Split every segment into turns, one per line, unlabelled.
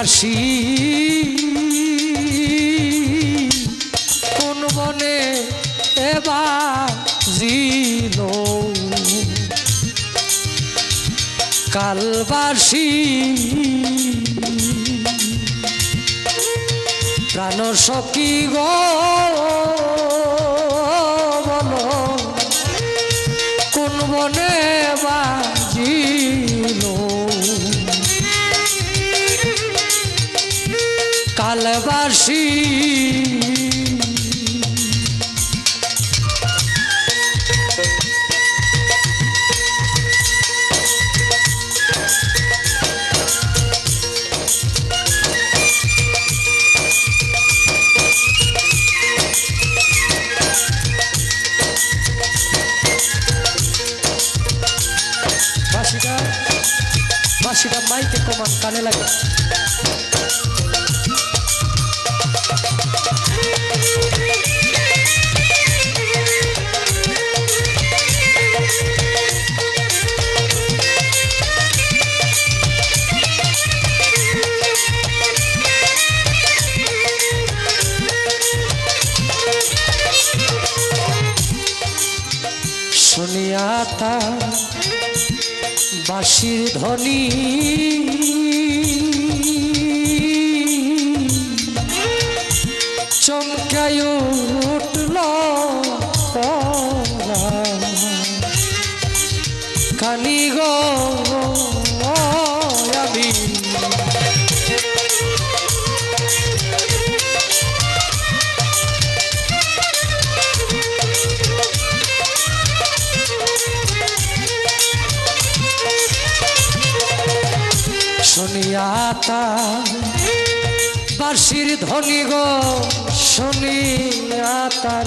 আসি কোন বনে এবার জিল। কালবাসী। প্রাণ সখী গো কোন বনে বাজিল বাসিটা বাসিটা মাইকে কমান কানে লাগে। শুনিয়া তা বাঁশির ধ্বনি। চমকায় উঠল কানি শুনিয়া তার বাঁশির গো শুনিয়া তার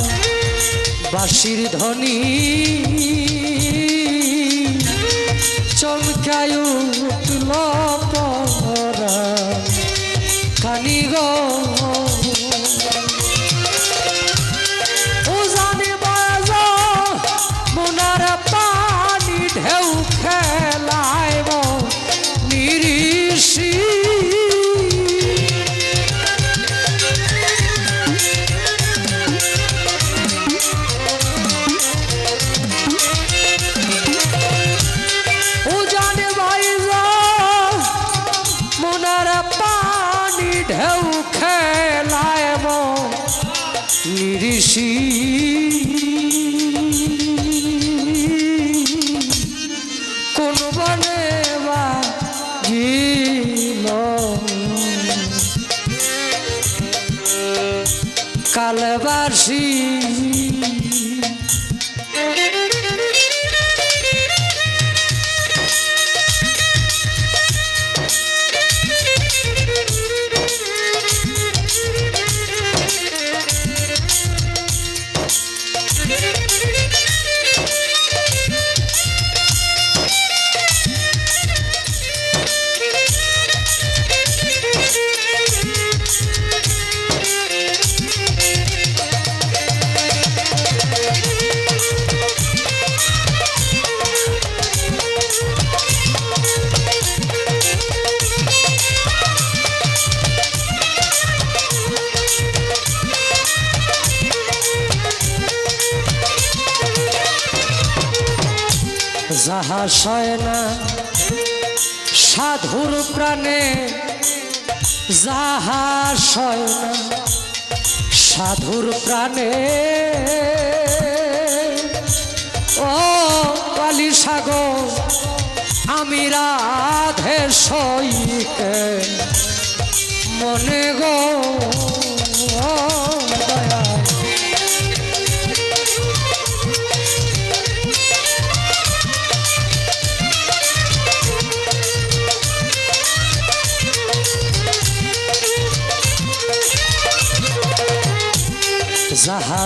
বাঁশির ধ্বনি। চমকায় উঠল নিরিষি কোন বনে বা কালবাসী যাহা না, সাধুর প্রাণে যাহা না, সাধুর প্রাণে। ও কালী সাগর, আমি রাধে সইকে, মনে গো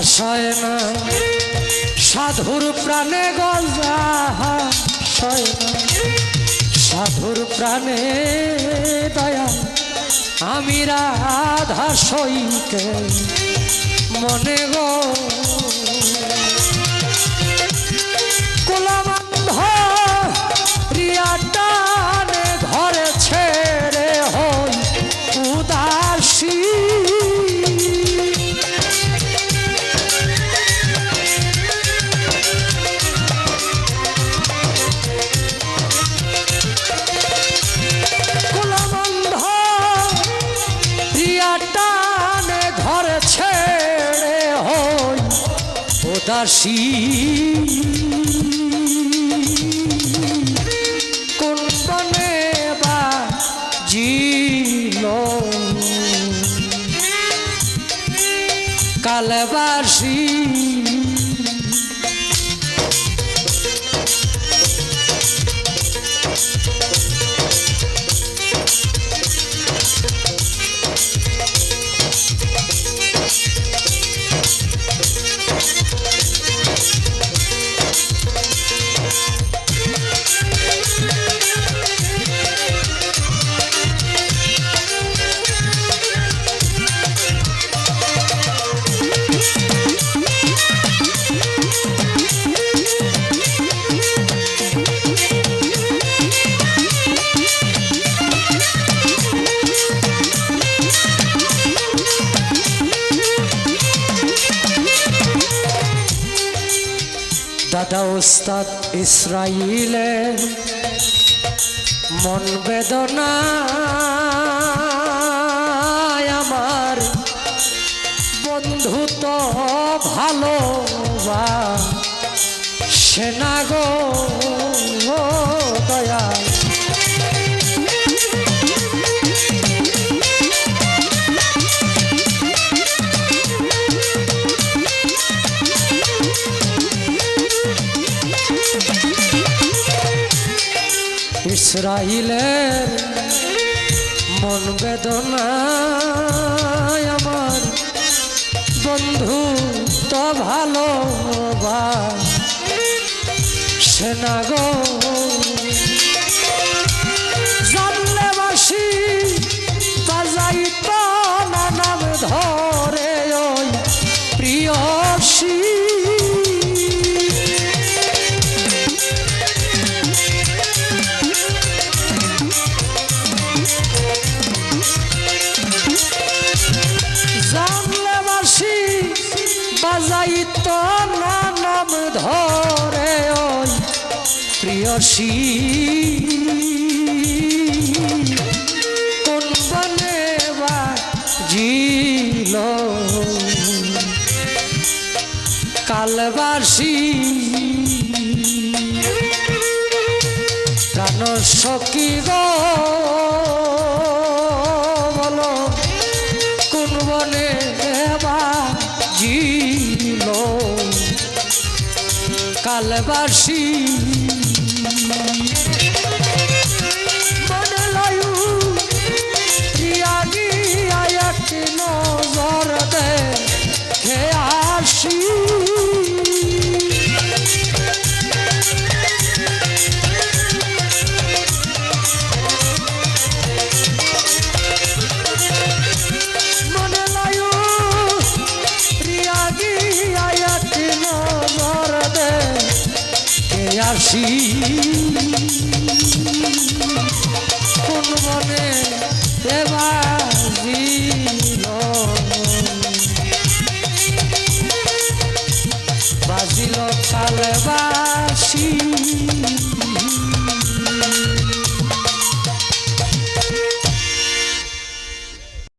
সয় না সাধুর প্রাণে গজা সাধুর প্রাণে দয়া। আমি রাধা সইকে মনে গো উদাসী দাদা ওস্তাদ ইসরাইলে মন বেদনা আমার বন্ধু তো ভালো সেনা গো দয়া ইসরাইলের মন বেদনা আমার বন্ধু তো ভালো বা গো প্রিয়সী কোন বনে বা জিল কালবাসী প্রাণ গো। বলো কোন বনে বা জিল কালবাসী মনে